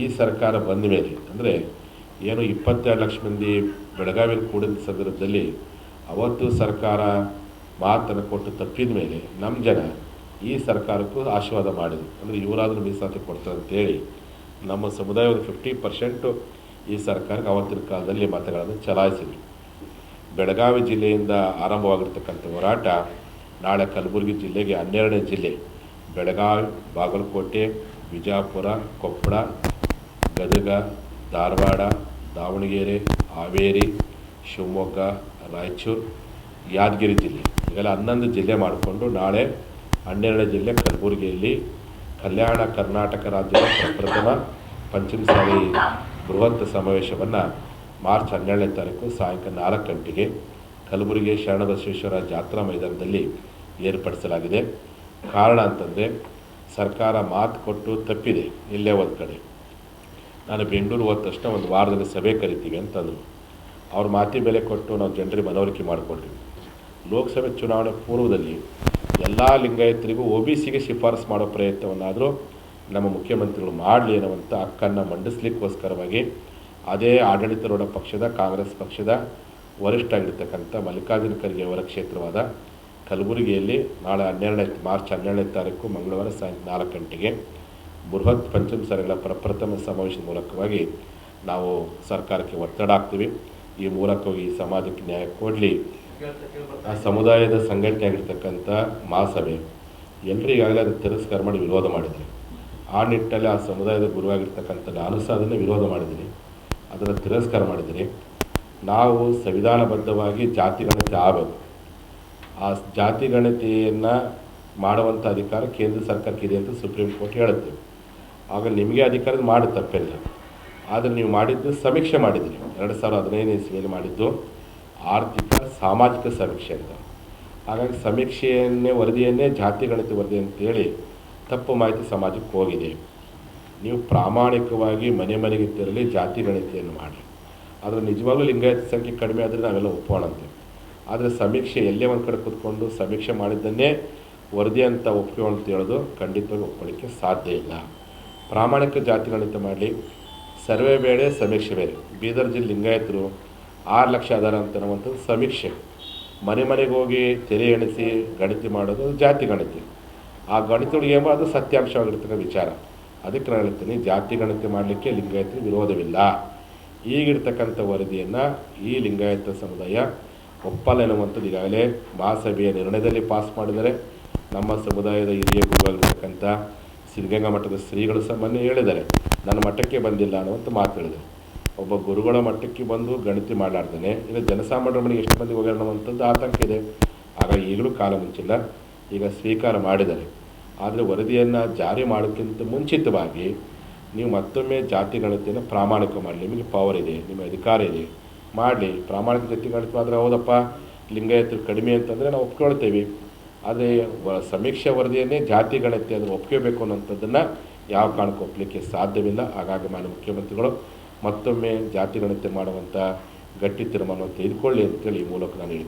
ಈ ಸರ್ಕಾರ ಬಂದ ಮೇಲೆ, ಅಂದರೆ ಏನು ಇಪ್ಪತ್ತೆರಡು ಲಕ್ಷ ಮಂದಿ ಬೆಳಗಾವಿಯಲ್ಲಿ ಕೂಡಿದ ಸಂದರ್ಭದಲ್ಲಿ ಅವತ್ತು ಸರ್ಕಾರ ಮಾತನ್ನು ಕೊಟ್ಟು ತಪ್ಪಿದ ಮೇಲೆ ನಮ್ಮ ಜನ ಈ ಸರ್ಕಾರಕ್ಕೂ ಆಶೀರ್ವಾದ ಮಾಡಿದರು. ಅಂದರೆ ಇವರಾದರೂ ಮೀಸಲಾತಿ ಕೊಡ್ತಾರೆ ಅಂತೇಳಿ ನಮ್ಮ ಸಮುದಾಯ ಒಂದು ಫಿಫ್ಟಿ ಪರ್ಸೆಂಟು ಈ ಸರ್ಕಾರಕ್ಕೆ ಅವತ್ತಿನ ಕಾಲದಲ್ಲಿ ಮತಗಳನ್ನು ಚಲಾಯಿಸಿದ್ವಿ ಬೆಳಗಾವಿ ಜಿಲ್ಲೆಯಿಂದ ಆರಂಭವಾಗಿರ್ತಕ್ಕಂಥ ಹೋರಾಟ ನಾಳೆ ಕಲಬುರಗಿ ಜಿಲ್ಲೆಗೆ ಹನ್ನೆರಡನೇ ಜಿಲ್ಲೆ. ಬೆಳಗಾವಿ, ಬಾಗಲಕೋಟೆ ವಿಜಯಪುರ ಕೊಪ್ಪಳ, ಗದಗ, ಧಾರವಾಡ, ದಾವಣಗೆರೆ, ಹಾವೇರಿ, ಶಿವಮೊಗ್ಗ, ರಾಯಚೂರು, ಯಾದಗಿರಿ ಜಿಲ್ಲೆ. ಇವೆಲ್ಲ ಹನ್ನೊಂದು ಜಿಲ್ಲೆ ಮಾಡಿಕೊಂಡು ನಾಳೆ ಹನ್ನೆರಡು ಜಿಲ್ಲೆ ಕಲಬುರಗಿಯಲ್ಲಿ ಕಲ್ಯಾಣ ಕರ್ನಾಟಕ ರಾಜ್ಯದ ಪ್ರಪ್ರಥಮ ಪಂಚಮಸಾಲಿ ಬೃಹತ್ ಸಮಾವೇಶವನ್ನು ಮಾರ್ಚ್ ಹನ್ನೆರಡನೇ ತಾರೀಕು ಸಾಯಂಕಾಲ ನಾಲ್ಕು ಗಂಟೆಗೆ ಕಲಬುರಗಿ ಶರಣಬಸವೇಶ್ವರ ಜಾತ್ರಾ ಮೈದಾನದಲ್ಲಿ ಏರ್ಪಡಿಸಲಾಗಿದೆ. ಕಾರಣ ಅಂತಂದರೆ ಸರ್ಕಾರ ಮಾತು ಕೊಟ್ಟು ತಪ್ಪಿದೆ ಇಲ್ಲೇ ಒಂದು ಕಡೆ. ನಾನು ಬೆಂಗಳೂರು ಹೋದ ತಕ್ಷಣ ಒಂದು ವಾರದಲ್ಲಿ ಸಭೆ ಕರಿತೀವಿ ಅಂತಂದರು. ಅವ್ರ ಮಾತಿ ಬೆಲೆ ಕೊಟ್ಟು ನಾವು ಜನರಿಗೆ ಮನವರಿಕೆ ಮಾಡಿಕೊಟ್ವಿ ಲೋಕಸಭೆ ಚುನಾವಣೆ ಪೂರ್ವದಲ್ಲಿ ಎಲ್ಲ ಲಿಂಗಾಯತರಿಗೂ ಒ ಬಿ ಸಿಗೆ ಶಿಫಾರಸು ಮಾಡೋ ಪ್ರಯತ್ನವನ್ನಾದರೂ ನಮ್ಮ ಮುಖ್ಯಮಂತ್ರಿಗಳು ಮಾಡಲಿ ಅನ್ನುವಂಥ ಹಕ್ಕನ್ನು ಮಂಡಿಸ್ಲಿಕ್ಕೋಸ್ಕರವಾಗಿ ಅದೇ ಆಡಳಿತಾರೂಢ ಪಕ್ಷದ, ಕಾಂಗ್ರೆಸ್ ಪಕ್ಷದ ವರಿಷ್ಠ ಆಗಿರ್ತಕ್ಕಂಥ ಮಲ್ಲಿಕಾರ್ಜುನ ಖರ್ಗೆ ಅವರ ಕ್ಷೇತ್ರವಾದ ಕಲಬುರಗಿಯಲ್ಲಿ ನಾಳೆ ಹನ್ನೆರಡನೇ, ಮಾರ್ಚ್ ಹನ್ನೆರಡನೇ ತಾರೀಕು ಮಂಗಳವಾರ ಸಾಯಂಕಾಲ ನಾಲ್ಕು ಗಂಟೆಗೆ ಬೃಹತ್ ಪಂಚಮಸಾಲಿಗಳ ಪ್ರಪ್ರಥಮ ಸಮಾವೇಶದ ಮೂಲಕವಾಗಿ ನಾವು ಸರ್ಕಾರಕ್ಕೆ ಒತ್ತಡ ಹಾಕ್ತೀವಿ. ಈ ಮೂಲಕವಾಗಿ ಈ ಸಮಾಜಕ್ಕೆ ನ್ಯಾಯ ಕೊಡಲಿ. ಆ ಸಮುದಾಯದ ಸಂಘಟನೆ ಆಗಿರ್ತಕ್ಕಂಥ ಮಹಾಸಭೆ ಎಲ್ಲರೂ ಈಗಾಗಲೇ ಅದನ್ನು ತಿರಸ್ಕಾರ ಮಾಡಿ ವಿರೋಧ ಮಾಡಿದ್ವಿ ಆ ನಿಟ್ಟಲ್ಲಿ ಆ ಸಮುದಾಯದ ಗುರುವಾಗಿರ್ತಕ್ಕಂಥ ನಾನು ಸಹ ವಿರೋಧ ಮಾಡಿದ್ದೀನಿ ಅದನ್ನು ತಿರಸ್ಕಾರ ಮಾಡಿದ್ದೀನಿ ನಾವು ಸಂವಿಧಾನಬದ್ಧವಾಗಿ ಜಾತಿಗಳಂತೆ ಆಗಬೇಕು. ಆ ಜಾತಿ ಗಣತಿಯನ್ನು ಮಾಡುವಂಥ ಅಧಿಕಾರ ಕೇಂದ್ರ ಸರ್ಕಾರಕ್ಕೆ ಇದೆ ಅಂತ ಸುಪ್ರೀಂ ಕೋರ್ಟ್ ಹೇಳುತ್ತೆ. ಆಗ ನಿಮಗೆ ಅಧಿಕಾರ ಮಾಡಿ ತಪ್ಪಿಲ್ಲ. ಆದರೆ ನೀವು ಮಾಡಿದ್ದು ಸಮೀಕ್ಷೆ ಮಾಡಿದ್ದೀರಿ ಎರಡು ಸಾವಿರದ ಹದಿನೈದನೇ ಇಸ್ವಿಯಲ್ಲಿ ಮಾಡಿದ್ದು ಆರ್ಥಿಕ, ಸಾಮಾಜಿಕ ಸಮೀಕ್ಷೆ ಅಂತ. ಹಾಗಾಗಿ ಸಮೀಕ್ಷೆಯನ್ನೇ, ವರದಿಯನ್ನೇ ಜಾತಿ ಗಣತಿ ವರದಿ ಅಂತೇಳಿ ತಪ್ಪು ಮಾಹಿತಿ ಸಮಾಜಕ್ಕೆ ಹೋಗಿದೆ. ನೀವು ಪ್ರಾಮಾಣಿಕವಾಗಿ ಮನೆ ಮನೆಗೆ ತೆರಳಿ ಜಾತಿ ಗಣತಿಯನ್ನು ಮಾಡಿ ಆದರೆ ನಿಜವಾಗ್ಲೂ ಲಿಂಗಾಯತ ಸಂಖ್ಯೆ ಕಡಿಮೆ ಆದರೆ ನಾವೆಲ್ಲ ಒಪ್ಪೋಣಂತೆ. ಆದರೆ ಸಮೀಕ್ಷೆ ಎಲ್ಲೇ ಒಂದು ಕಡೆ ಕೂತ್ಕೊಂಡು ಸಮೀಕ್ಷೆ ಮಾಡಿದ್ದನ್ನೇ ವರದಿ ಅಂತ ಒಪ್ಪಿಕೊಳ್ಳೋ ಅಂತ ಹೇಳೋದು ಖಂಡಿತವಾಗಿ ಒಪ್ಕೊಳ್ಳಿಕ್ಕೆ ಸಾಧ್ಯ ಇಲ್ಲ. ಪ್ರಾಮಾಣಿಕ ಜಾತಿ ಗಣಿತ ಮಾಡಲಿ. ಸರ್ವೆ ಬೇರೆ ಸಮೀಕ್ಷೆ ಬೇರೆ ಬೀದರ್ ಜಿಲ್ಲೆ ಲಿಂಗಾಯತರು ಆರು ಲಕ್ಷ ಅದಾರ ಅಂತ ಅನ್ನುವಂಥದ್ದು ಸಮೀಕ್ಷೆ. ಮನೆ ಮನೆಗೆ ಹೋಗಿ ತೆರೆ ಎಣಿಸಿ ಗಣಿತಿ ಮಾಡೋದು ಜಾತಿ ಗಣಿತಿ ಆ ಗಣಿತಗಳು ಏನೋ ಅದು ಸತ್ಯಾಂಶವಾಗಿರ್ತಕ್ಕಂಥ ವಿಚಾರ. ಅದಕ್ಕೆ ನಾನು ಹೇಳ್ತೀನಿ ಜಾತಿ ಗಣಿತಿ ಮಾಡಲಿಕ್ಕೆ ಲಿಂಗಾಯತ ವಿರೋಧವಿಲ್ಲ. ಈಗಿರ್ತಕ್ಕಂಥ ವರದಿಯನ್ನು ಈ ಲಿಂಗಾಯತ ಸಮುದಾಯ ಒಪ್ಪಲ್ಲ ಎನ್ನುವಂಥದ್ದು ಈಗಾಗಲೇ ಮಹಾಸಭೆಯ ನಿರ್ಣಯದಲ್ಲಿ ಪಾಸ್ ಮಾಡಿದರೆ ನಮ್ಮ ಸಮುದಾಯದ ಹಿರಿಯ ಗುರುವಾಗಿರ್ತಕ್ಕಂಥ ಸಿದ್ಧಗಂಗಾ ಮಠದ ಶ್ರೀಗಳು ಸಹ ಮೊನ್ನೆ ಹೇಳಿದ್ದಾರೆ, ನನ್ನ ಮಠಕ್ಕೆ ಬಂದಿಲ್ಲ ಅನ್ನುವಂಥ ಮಾತು ಹೇಳಿದರು ಒಬ್ಬ ಗುರುಗಳ ಮಟ್ಟಕ್ಕೆ ಬಂದು ಗಣತಿ ಮಾಡಲಾರ್ದೇ ಈಗ ಜನಸಾಮಾನ್ಯರ ಮನೆಗೆ ಎಷ್ಟು ಮಂದಿ ಹೋಗ್ಯಾರ ಅನ್ನುವಂಥದ್ದು ಆತಂಕ ಇದೆ. ಆಗ ಈಗಲೂ ಕಾಲ ಮುಂಚಿಲ್ಲ, ಈಗ ಸ್ವೀಕಾರ ಮಾಡಿದ್ದಾರೆ. ಆದರೆ ವರದಿಯನ್ನು ಜಾರಿ ಮಾಡೋಕ್ಕಿಂತ ಮುಂಚಿತವಾಗಿ ನೀವು ಮತ್ತೊಮ್ಮೆ ಜಾತಿ ಗಣತಿಯನ್ನು ಪ್ರಾಮಾಣಿಕ ಮಾಡಿ, ನಿಮಗೆ ಪವರ್ ಇದೆ ನಿಮ್ಮ ಅಧಿಕಾರ ಇದೆ ಮಾಡಲಿ. ಪ್ರಾಮಾಣಿಕ ಜಾತಿ ಕಾಣಿಸ್ತು ಆದರೆ ಹೌದಪ್ಪ, ಲಿಂಗಾಯತರು ಕಡಿಮೆ ಅಂತಂದರೆ ನಾವು ಒಪ್ಕೊಳ್ತೇವೆ. ಆದರೆ ಸಮೀಕ್ಷೆ ವರದಿಯನ್ನೇ ಜಾತಿ ಗಣತಿ ಅದನ್ನು ಒಪ್ಕೋಬೇಕು ಅನ್ನೋಂಥದ್ದನ್ನು ಯಾವ ಕಾರಣಕ್ಕೂ ಒಪ್ಪಲಿಕ್ಕೆ ಸಾಧ್ಯವಿಲ್ಲ. ಹಾಗಾಗಿ ಮಾನ್ಯ ಮುಖ್ಯಮಂತ್ರಿಗಳು, ಮತ್ತೊಮ್ಮೆ ಜಾತಿ ಗಣತಿ ಮಾಡುವಂಥ ಗಟ್ಟಿ ತೀರ್ಮಾನವನ್ನು ತೆಗೆದುಕೊಳ್ಳಿ ಅಂತೇಳಿ ಈ ಮೂಲಕ ನಾನು ಹೇಳ್ತೀನಿ.